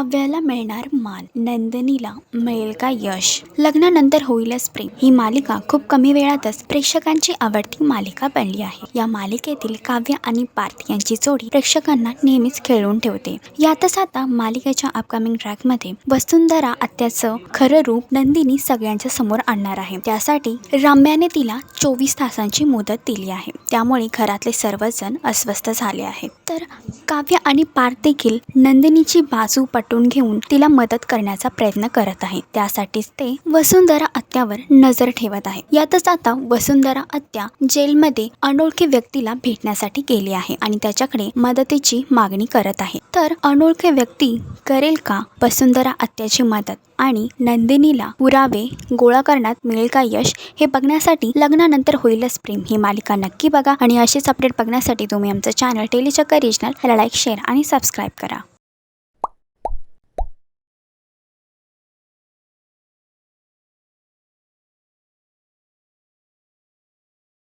काव्याला मिळणार मान. नंदिनीला मिळेल का यश? लग्नानंतर होईलच प्रेम. ही मालिका खूप कमी वेळातच प्रेक्षकांची आवडती मालिका बनली आहे. या मालिकेतील काव्य आणि पार्थ यांची जोडी प्रेक्षकांना नेहमीच खेळून ठेवते. यातच आता मालिकेच्या अपकमिंग ट्रॅकमध्ये वसुंधरा आत्याचं खरं रूप नंदिनी सगळ्यांच्या समोर आणणार आहे. त्यासाठी रम्याने तिला चोवीस तासांची मुदत दिली आहे. त्यामुळे घरातले सर्वजण अस्वस्थ झाले आहेत. तर काव्य आणि पार्थ देखील नंदिनीची बाजू पट पटवून घेऊन तिला मदत करण्याचा प्रयत्न करत आहे. त्यासाठीच ते वसुंधरा आत्यावर नजर ठेवत आहे. यातच आता वसुंधरा आत्या जेलमध्ये अनोळखी व्यक्तीला भेटण्यासाठी गेली आहे आणि त्याच्याकडे मदतीची मागणी करत आहे. तर अनोळखी व्यक्ती करेल का वसुंधरा आत्याची मदत? आणि नंदिनीला पुरावे गोळा करण्यात मिळेल का यश? हे बघण्यासाठी लग्नानंतर होईलच प्रेम. ही मालिका नक्की बघा आणि अशीच अपडेट बघण्यासाठी तुम्ही आमचं चॅनल टेलीचक्कर रिजनल याला लाईक शेअर आणि सबस्क्राईब करा.